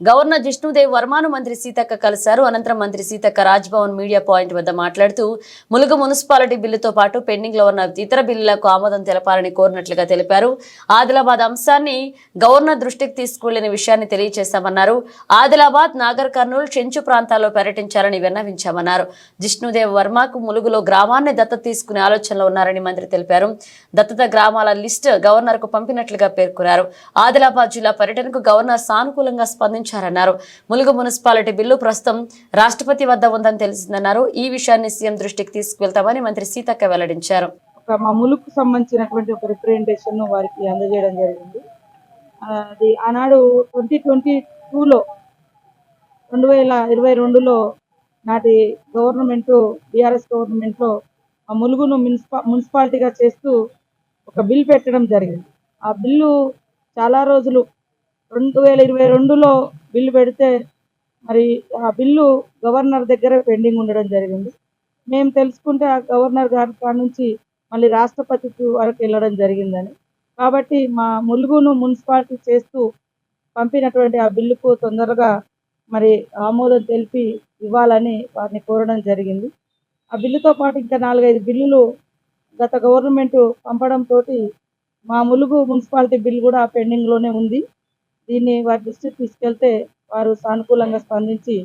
Governor Jishnu Dev వర్మను మంత్రి సీతక్క కలిశారు. అనంతరం మంత్రి సీతక్క రాజ్భవన్ మీడియా పాయింట్ వద్ద మాట్లాడుతూ ములుగు మున్సిపాలిటీ బిల్లుతో పాటు పెండింగ్లో ఉన్న ఇతర బిల్లులకు ఆమోదం తెలపాలని కోరినట్లుగా తెలిపారు. ఆదిలాబాద్ అంశాన్ని గవర్నర్ దృష్టికి తీసుకువెళ్ళిన విషయాన్ని తెలియజేశామన్నారు. ఆదిలాబాద్ నాగర్ కర్నూలు చెంచు ప్రాంతాల్లో పర్యటించాలని విన్నవించామన్నారు. జిష్ణుదేవ్ వర్మకు ములుగులో గ్రామాన్ని దత్తత తీసుకునే ఆలోచనలో ఉన్నారని మంత్రి తెలిపారు. దత్తత గ్రామాల లిస్ట్ గవర్నర్కు పంపినట్లుగా పేర్కొన్నారు. ఆదిలాబాద్ జిల్లా పర్యటనకు గవర్నర్ సానుకూలంగా స్పందించారన్నారు ములుగు మున్సిపాలిటీ బిల్లు ప్రస్తుతం రాష్ట్రపతి వద్ద ఉందని తెలిసిందన్నారు. ఈ విషయాన్ని సీఎం దృష్టికి తీసుకువెళ్తామని మంత్రి సీతక్క వెల్లడించారు. ఒక మా ములుకు సంబంధించినటువంటి ఒక రిప్రజెంటేషన్ వారికి అందజేయడం జరిగింది. అది ఆనాడు ట్వంటీ ట్వంటీ టూలో రెండు వేల ఇరవై రెండులో నాటి గవర్నమెంట్ బీఆర్ఎస్ గవర్నమెంట్లో ఆ ములుగును మున్సిపా మున్సిపాలిటీగా చేస్తూ ఒక బిల్ పెట్టడం జరిగింది. ఆ బిల్లు చాలా రోజులు రెండు వేల ఇరవై రెండులో బిల్లు పెడితే మరి ఆ బిల్లు గవర్నర్ దగ్గర పెండింగ్ ఉండడం జరిగింది. మేము తెలుసుకుంటే ఆ గవర్నర్ గారి కాడ నుంచి మళ్ళీ రాష్ట్రపతికి వరకు వెళ్ళడం జరిగిందని. కాబట్టి మా ములుగును మున్సిపాలిటీ చేస్తూ పంపినటువంటి ఆ బిల్లుకు తొందరగా మరి ఆమోదం తెలిపి ఇవ్వాలని వారిని కోరడం జరిగింది. ఆ బిల్లుతో పాటు ఇంకా నాలుగైదు బిల్లులు గత గవర్నమెంట్ పంపడంతో మా ములుగు మున్సిపాలిటీ బిల్లు కూడా పెండింగ్లోనే ఉంది. దీన్ని వారి దృష్టికి తీసుకెళ్తే వారు సానుకూలంగా స్పందించి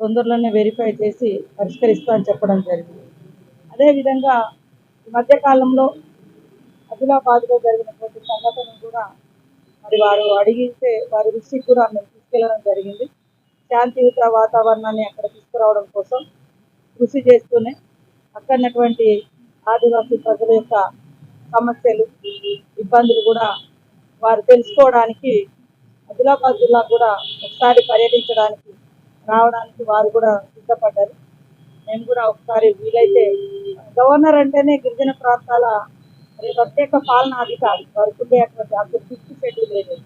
తొందరలోనే వెరిఫై చేసి పరిష్కరిస్తా అని చెప్పడం జరిగింది. అదేవిధంగా ఈ మధ్యకాలంలో ఆదిలాబాద్లో జరిగినటువంటి సంఘటన కూడా మరి వారు అడిగితే వారి దృష్టికి కూడా మేము తీసుకెళ్ళడం జరిగింది. శాంతియుత వాతావరణాన్ని అక్కడ తీసుకురావడం కోసం కృషి చేస్తూనే అక్కడనటువంటి ఆదివాసీ ప్రజల యొక్క సమస్యలు ఇబ్బందులు కూడా వారు తెలుసుకోవడానికి ఆదిలాబాద్ జిల్లా కూడా ఒకసారి పర్యటించడానికి రావడానికి వారు కూడా సిద్ధపడ్డారు. మేము కూడా ఒకసారి వీలైతే గవర్నర్ అంటేనే గిరిజన ప్రాంతాల మరి ప్రత్యేక పాలనా అధికారి. వారికి ఉండేటువంటి అప్పుడు ఫిఫ్త్ షెడ్యూల్ లేదు.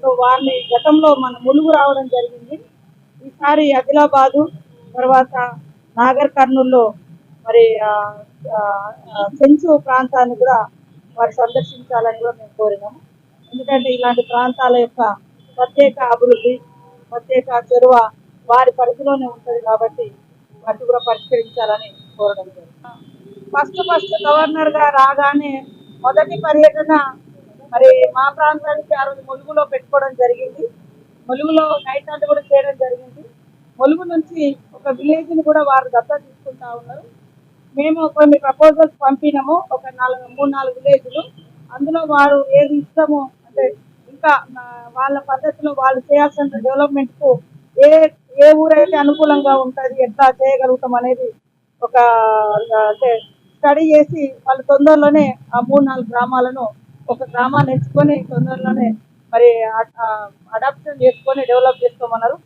సో వారిని గతంలో మన ములుగు రావడం జరిగింది. ఈసారి ఆదిలాబాదు తర్వాత నాగర్ కర్నూల్లో మరి చెంచు ప్రాంతాన్ని కూడా వారు సందర్శించాలని కూడా మేము కోరినాము. ఎందుకంటే ఇలాంటి ప్రాంతాల యొక్క ప్రత్యేక అభివృద్ధి ప్రత్యేక చొరవ వారి పరిధిలోనే ఉంటుంది కాబట్టి వాటిని కూడా పరిష్కరించాలని కోరడం జరిగింది. ఫస్ట్ ఫస్ట్ గవర్నర్గా రాగానే మొదటి పర్యటన మరి మా ప్రాంతానికి ఆ రోజు ములుగులో పెట్టుకోవడం జరిగింది. ములుగులో నైట్ అంతా కూడా చేయడం జరిగింది. ములుగు నుంచి ఒక విలేజ్ని కూడా వారు దత్తా తీసుకుంటా ఉన్నారు. మేము కొన్ని ప్రపోజల్స్ పంపినాము. ఒక నాలుగు మూడు నాలుగు విలేజ్లు అందులో వారు ఏది ఇష్టమో అంటే ఇంకా వాళ్ళ పద్ధతిలో వాళ్ళు చేయాల్సిన డెవలప్మెంట్కు ఏ ఏ ఊరైతే అనుకూలంగా ఉంటుంది ఎట్లా చేయగలుగుతాం అనేది ఒక అంటే స్టడీ చేసి వాళ్ళు తొందరలోనే ఆ మూడు నాలుగు గ్రామాలను ఒక గ్రామాన్ని ఎంచుకొని తొందరలోనే మరి అడాప్షన్ చేసుకొని డెవలప్ చేసుకోమన్నారు.